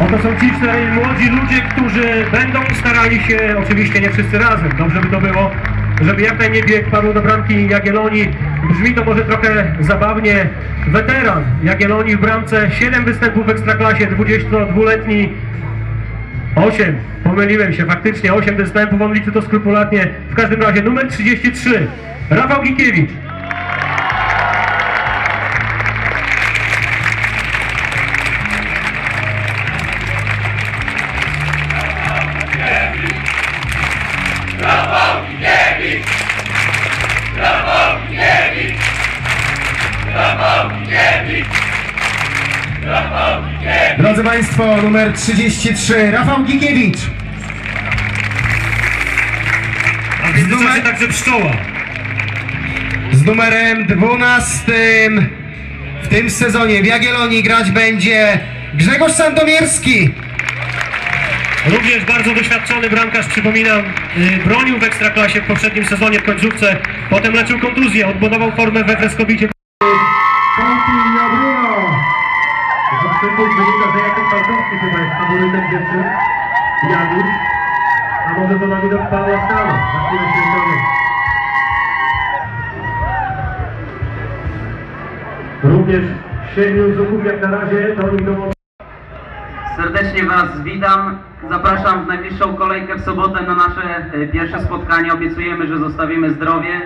Oto są ci czterej młodzi ludzie, którzy będą starali się, oczywiście nie wszyscy razem, dobrze by to było, żeby jak najmniej bieg padł do bramki Jagiellonii. Brzmi to może trochę zabawnie. Weteran Jagiellonii w bramce, 7 występów w Ekstraklasie, 22-letni 8, pomyliłem się, faktycznie 8 występów, on liczy to skrupulatnie. W każdym razie numer 33, Rafał Gikiewicz. Drodzy Państwo, numer 33, Rafał Gikiewicz. W międzyczasie także pszczoła. Z numerem 12 w tym sezonie w Jagiellonii grać będzie Grzegorz Sandomierski. Również bardzo doświadczony bramkarz, przypominam, y, bronił w Ekstraklasie w poprzednim sezonie w końcówce, potem leczył kontuzję, odbudował formę we Freskowicie. Okrzyków wynika, że Jakub Falkowski chyba jest faworytem dziewczyn. Janusz. A może to na widok Pawła Stana. Na chwilę się zgadzam. Również siedmiu zuchów jak na razie, do nich Serdecznie Was witam. Zapraszam w najbliższą kolejkę w sobotę na nasze e, pierwsze spotkanie. Obiecujemy, że zostawimy zdrowie.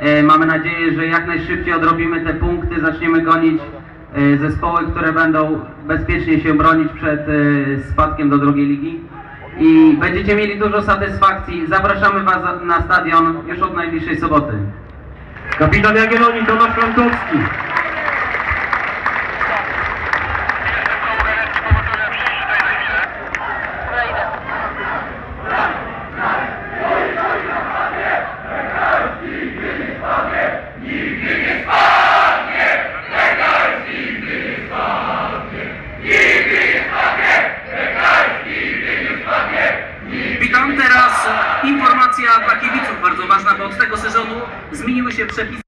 E, Mamy nadzieję, że jak najszybciej odrobimy te punkty, zaczniemy gonić e, zespoły, które będą bezpiecznie się bronić przed e, spadkiem do drugiej ligi. I będziecie mieli dużo satysfakcji. Zapraszamy Was na stadion już od najbliższej soboty. Kapitan Jagiellonii Tomasz Frankowski. Dla kibiców bardzo ważna, bo od tego sezonu zmieniły się przepisy.